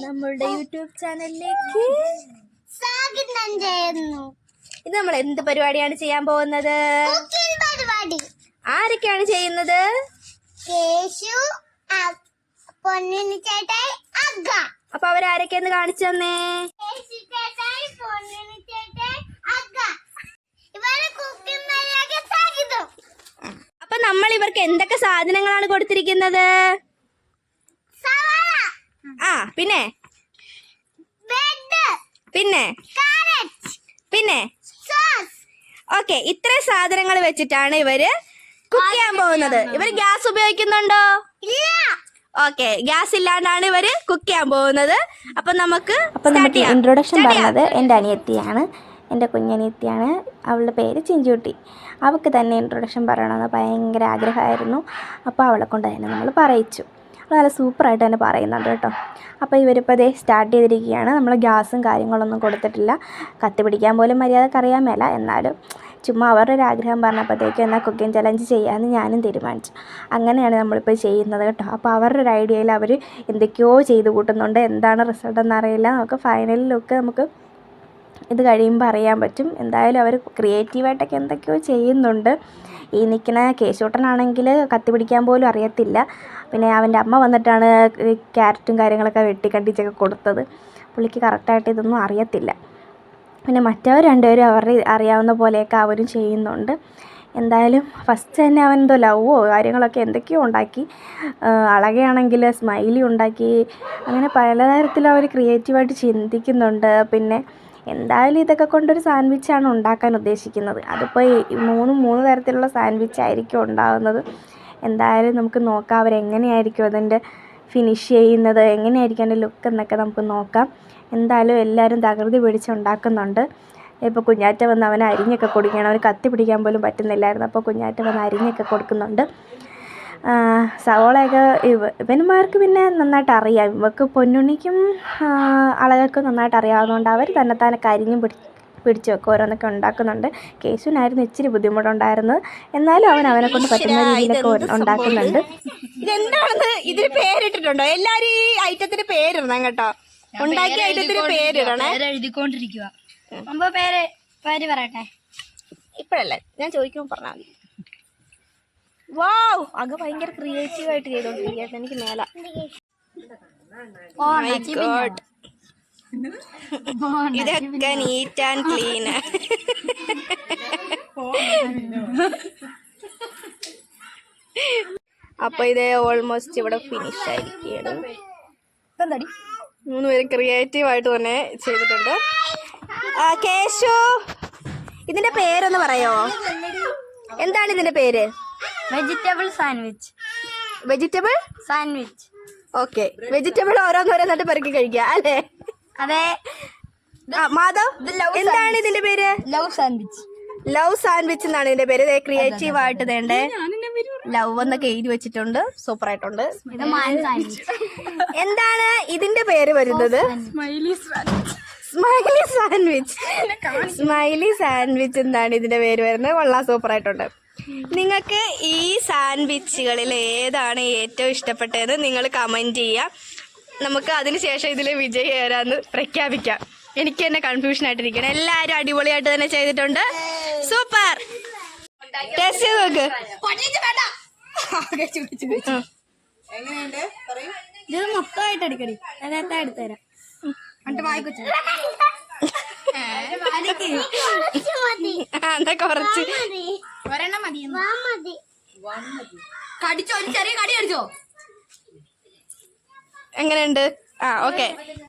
നമ്മളുടെ യൂട്യൂബ് ചാനലിലേക്ക്. സ്വാഗതം ചെയ്യുന്നു ഇത് നമ്മൾ എന്ത് പരിപാടിയാണ് ചെയ്യാൻ പോകുന്നത്? പരിപാടി. ആരൊക്കെയാണ് ചെയ്യുന്നത്? കേശു പൊന്നിന് ചേട്ടായി അഗ്ഗ അപ്പൊ അവരാരൊക്കെയെന്ന് കാണിച്ചു തന്നേ? അപ്പൊ നമ്മൾ ഇവർക്ക് എന്തൊക്കെ സാധനങ്ങളാണ് കൊടുത്തിരിക്കുന്നത്? ആ പിന്നെ? പിന്നെ? കാരറ്റ് പിന്നെ? ഓക്കെ ഇത്രയും സാധനങ്ങൾ വെച്ചിട്ടാണ് ഇവർ കുക്ക് ചെയ്യാൻ പോകുന്നത്. ഇവർ ഗ്യാസ് ഉപയോഗിക്കുന്നുണ്ടോ? ഇല്ല. ഓക്കെ ഗ്യാസ് ഇല്ലാണ്ടാണ് ഇവർ കുക്ക് ചെയ്യാൻ പോകുന്നത്. അപ്പൊ നമുക്ക് ഇൻട്രൊഡക്ഷൻ പറയുന്നത് എന്റെ അനിയത്തിയാണ്. എന്റെ കുഞ്ഞനിയത്തിയാണ്. അവളുടെ പേര് ചിഞ്ചുട്ടി. അവൾക്ക് തന്നെ ഇൻട്രൊഡക്ഷൻ പറയണമെന്ന് ഭയങ്കര ആഗ്രഹമായിരുന്നു. അപ്പോൾ അവളെ കൊണ്ട് തന്നെ നമ്മൾ പറയിച്ചു. നല്ല സൂപ്പറായിട്ട് തന്നെ പറയുന്നുണ്ട് കേട്ടോ. അപ്പോൾ ഇവരിപ്പോൾ ഇതേ സ്റ്റാർട്ട് ചെയ്തിരിക്കുകയാണ്. നമ്മൾ ഗ്യാസും കാര്യങ്ങളൊന്നും കൊടുത്തിട്ടില്ല. കത്തി പിടിക്കാൻ പോലും മര്യാദയ്ക്ക് അറിയാൻ മേല. എന്നാലും ചുമ്മാ അവരുടെ ഒരു ആഗ്രഹം പറഞ്ഞപ്പോഴത്തേക്കും എന്നാൽ കുക്കിംഗ് ചലഞ്ച് ചെയ്യാമെന്ന് ഞാനും തീരുമാനിച്ചു. അങ്ങനെയാണ് നമ്മളിപ്പോൾ ചെയ്യുന്നത് കേട്ടോ. അപ്പോൾ അവരുടെ ഒരു ഐഡിയയിൽ അവർ എന്തൊക്കെയോ ചെയ്ത് കൂട്ടുന്നുണ്ട്. എന്താണ് റിസൾട്ട് എന്നറിയില്ല നമുക്ക് ഫൈനൽ ലുക്ക് നമുക്ക് ഇത് കഴിയുമ്പോൾ അറിയാൻ പറ്റും. എന്തായാലും അവർ ക്രിയേറ്റീവായിട്ടൊക്കെ എന്തൊക്കെയോ ചെയ്യുന്നുണ്ട്. ഈ നിൽക്കുന്ന കേശൂട്ടനാണെങ്കിൽ കത്തി പിടിക്കാൻ പോലും അറിയത്തില്ല. പിന്നെ അവന്റെ അമ്മ വന്നിട്ടാണ് ക്യാരറ്റും കാര്യങ്ങളൊക്കെ വെട്ടിക്കണ്ടിച്ചൊക്കെ കൊടുത്തത്. പുള്ളിക്ക് കറക്റ്റായിട്ട് ഇതൊന്നും അറിയത്തില്ല. പിന്നെ മറ്റവർ രണ്ടുപേരും അവരുടെ അറിയാവുന്ന പോലെയൊക്കെ അവരും ചെയ്യുന്നുണ്ട്. എന്തായാലും ഫസ്റ്റ് തന്നെ അവൻ എന്തോ ലവോ കാര്യങ്ങളൊക്കെ എന്തൊക്കെയോ ഉണ്ടാക്കി. അളകയാണെങ്കിൽ സ്മൈലി ഉണ്ടാക്കി. അങ്ങനെ പലതരത്തിൽ അവർ ക്രിയേറ്റീവായിട്ട് ചിന്തിക്കുന്നുണ്ട്. പിന്നെ എന്തായാലും ഇതൊക്കെ കൊണ്ടൊരു സാൻഡ്വിച്ചാണ് ഉണ്ടാക്കാൻ ഉദ്ദേശിക്കുന്നത്. അതിപ്പോൾ മൂന്ന് മൂന്ന് തരത്തിലുള്ള സാൻഡ്വിച്ച് ആയിരിക്കും ഉണ്ടാകുന്നത് എന്തായാലും നമുക്ക് നോക്കാം അവരെങ്ങനെയായിരിക്കും അതിന്റെ ഫിനിഷ് ചെയ്യുന്നത് എങ്ങനെയായിരിക്കും അതിന്റെ ലുക്ക് എന്നൊക്കെ നമുക്ക് നോക്കാം. എന്തായാലും എല്ലാവരും തകൃതി പിടിച്ചുണ്ടാക്കുന്നുണ്ട് ഇപ്പോൾ കുഞ്ഞാറ്റ വന്ന് അവനെ അരിഞ്ഞൊക്കെ കൊടുക്കുകയാണ്. അവന് കത്തി പിടിക്കാൻ പോലും പറ്റുന്നില്ലായിരുന്നു. അപ്പോൾ കുഞ്ഞാറ്റ വന്ന് അരിഞ്ഞൊക്കെ കൊടുക്കുന്നുണ്ട്. സവോളയൊക്കെ ഇവ ഇവന്മാർക്ക് പിന്നെ നന്നായിട്ട് അറിയാം. ഇവക്ക് പൊന്നുണ്ണിക്കും ആ, അളകൾക്കും നന്നായിട്ട് അറിയാവുന്നതുകൊണ്ട് അവർ തന്നെത്താനെ കരിഞ്ഞും പിടി പിടിച്ചു വെക്കും ഓരോന്നൊക്കെ ഉണ്ടാക്കുന്നുണ്ട്. കേശുവിനായിരുന്നു ഇച്ചിരി ബുദ്ധിമുട്ടുണ്ടായിരുന്നത്. എന്നാലും അവൻ അവനെ കൊണ്ട് പറ്റുന്ന രീതിയിലൊക്കെ ഉണ്ടാക്കുന്നുണ്ട്. ഇതെന്താണെന്ന് ഇതിന് പേരിട്ടിട്ടുണ്ടോ? എല്ലാരും ഈ ഐറ്റത്തിന് പേരിടണം കേട്ടോ. ഉണ്ടാക്കിയ ഐറ്റത്തിന് പേരിടണേ. എഴുതിക്കൊണ്ടിരിക്കുക അപ്പൊ പേര് പേര് പറയട്ടെ. ഇപ്പഴല്ലേ? ഞാൻ ചോദിക്കുമ്പോൾ പറഞ്ഞാൽ മതി. വാവ് അത് ഭയങ്കര ക്രിയേറ്റീവ് ആയിട്ട് ചെയ്തോണ്ടിരിക്കുകയായിരുന്നു എനിക്ക് മേല. ഇതൊക്കെ നീറ്റ് ആൻഡ് ക്ലീൻ അപ്പൊ ഇത് ഓൾമോസ്റ്റ് ഇവിടെ ഫിനിഷ് ആയിരിക്കുകയാണ്. എന്താടി മൂന്ന് പേരും ക്രിയേറ്റീവ് ആയിട്ട് തന്നെ ചെയ്തിട്ടുണ്ട്. കേശു ഇതിന്റെ പേരൊന്ന് പറയോ? എന്താണ് ഇതിന്റെ പേര്? Vegetable sandwich vegetable sandwich okay vegetable ഓരോന്നോരോന്നായിട്ട് പെറുക്കി കഴിക്കുക അല്ലേ? അതെ. ആ, മാധവ് എന്താണ് ഇതിന്റെ പേര്? ലവ് സാൻഡ്വിച്ച് ലവ് സാൻഡ്വിച്ച് എന്നാണ് ഇതിന്റെ പേര്. ക്രിയേറ്റീവ് ആയിട്ട് വേണ്ടേ ലവ് എന്നൊക്കെ എഴുതി വെച്ചിട്ടുണ്ട്. സൂപ്പർ ആയിട്ടുണ്ട്. ഇത് മാൻ സാൻഡ്വിച്ച് എന്താണ് ഇതിന്റെ പേര് വരുന്നത്? സ്മൈലി സാൻഡ്വിച്ച് സ്മൈലി സാൻഡ്വിച്ച് എന്താണ് ഇതിന്റെ പേര് വരുന്നത്? കൊള്ളാം സൂപ്പർ ആയിട്ടുണ്ട്. നിങ്ങൾക്ക് ഈ സാൻഡ്വിച്ചുകളിൽ ഏതാണ് ഏറ്റവും ഇഷ്ടപ്പെട്ടതെന്ന് നിങ്ങൾ കമന്റ് ചെയ്യുക. നമുക്ക് അതിനുശേഷം ഇതിൽ വിജയി ആരാന്ന് പ്രഖ്യാപിക്കാം. എനിക്ക് തന്നെ കൺഫ്യൂഷൻ ആയിട്ടിരിക്കണം എല്ലാവരും അടിപൊളിയായിട്ട് തന്നെ ചെയ്തിട്ടുണ്ട്. സൂപ്പർ. ടെസ്റ്റ് ചെയ്ത് നോക്ക്. ഇത് മൊത്തമായിട്ട് എടുത്തുതരാം. എന്നാ കുറച്ച് മതി ഒരെണ്ണം മതി വാ മതി. കടിച്ചോ? ഒരു ചെറിയ കടി കടിച്ചോ എങ്ങനെയുണ്ട്? ആ ഓക്കെ.